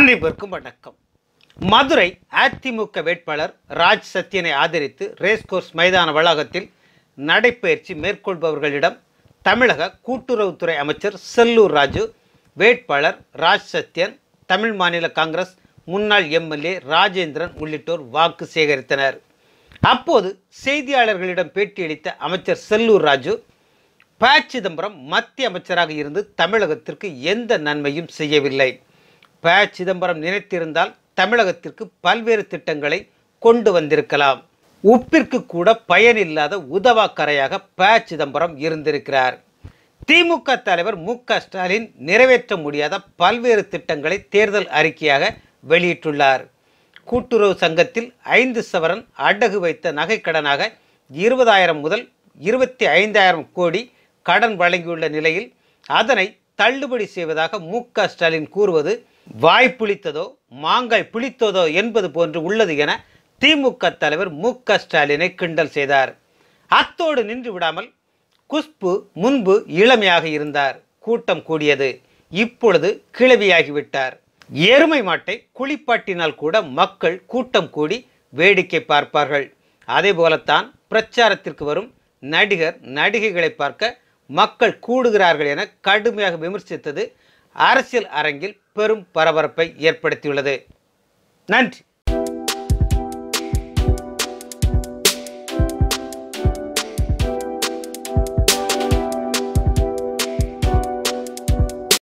அனைவருக்கும் வணக்கம். மதுரை அதிமுக வேட்பாளர் ராஜ் சத்யனை ஆதரித்து ரேஸ்கோர்ஸ் மைதான வளாகத்தில் நடைப்பயிற்சி மேற்கொள்பவர்களிடம் தமிழக கூட்டுறவுத்துறை அமைச்சர் செல்லூர் ராஜு வேட்பாளர் ராஜ் சத்யன் தமிழ் மாநில காங்கிரஸ் முன்னாள் எம்எல்ஏ ராஜேந்திரன் உள்ளிட்டோர் வாக்கு சேகரித்தனர். அப்போது செய்தியாளர்களிடம் பேட்டியளித்த அமைச்சர் செல்லூர் ராஜு ப சிதம்பரம் மத்திய அமைச்சராக இருந்து தமிழகத்திற்கு எந்த நன்மையும் செய்யவில்லை. ப சிதம்பரம் நினைத்திருந்தால் தமிழகத்திற்கு பல்வேறு திட்டங்களை கொண்டு வந்திருக்கலாம். உப்பிற்கு கூட பயனில்லாத உதவாக்கரையாக ப சிதம்பரம் இருந்திருக்கிறார். திமுக தலைவர் மு ஸ்டாலின் நிறைவேற்ற முடியாத பல்வேறு திட்டங்களை தேர்தல் அறிக்கையாக வெளியிட்டுள்ளார். கூட்டுறவு சங்கத்தில் ஐந்து சவரன் அடகு வைத்த நகைக்கடனாக இருபதாயிரம் முதல் இருபத்தி ஐந்தாயிரம் கோடி கடன் வழங்கியுள்ள நிலையில் அதனை தள்ளுபடி செய்வதாக மு ஸ்டாலின் கூறுவது வாய் புளித்ததோ மாங்காய் புளித்ததோ என்பது போன்று உள்ளது என திமுக தலைவர் மு க ஸ்டாலினை கிண்டல் செய்தார். அத்தோடு நின்று விடாமல் குஷ்பு முன்பு இளமையாக இருந்தார். கூட்டம் கூடியது. இப்பொழுது கிளவியாகிவிட்டார் எருமை மாட்டை குளிப்பாட்டினால் கூட மக்கள் கூட்டம் கூடி வேடிக்கை பார்ப்பார்கள். அதே போலத்தான் பிரச்சாரத்திற்கு வரும் நடிகர் நடிகைகளை பார்க்க மக்கள் கூடுகிறார்கள் என கடுமையாக விமர்சித்தது அரசியல் அரங்கில் பெரும் பரபரப்பை ஏற்படுத்தியுள்ளது. நன்றி.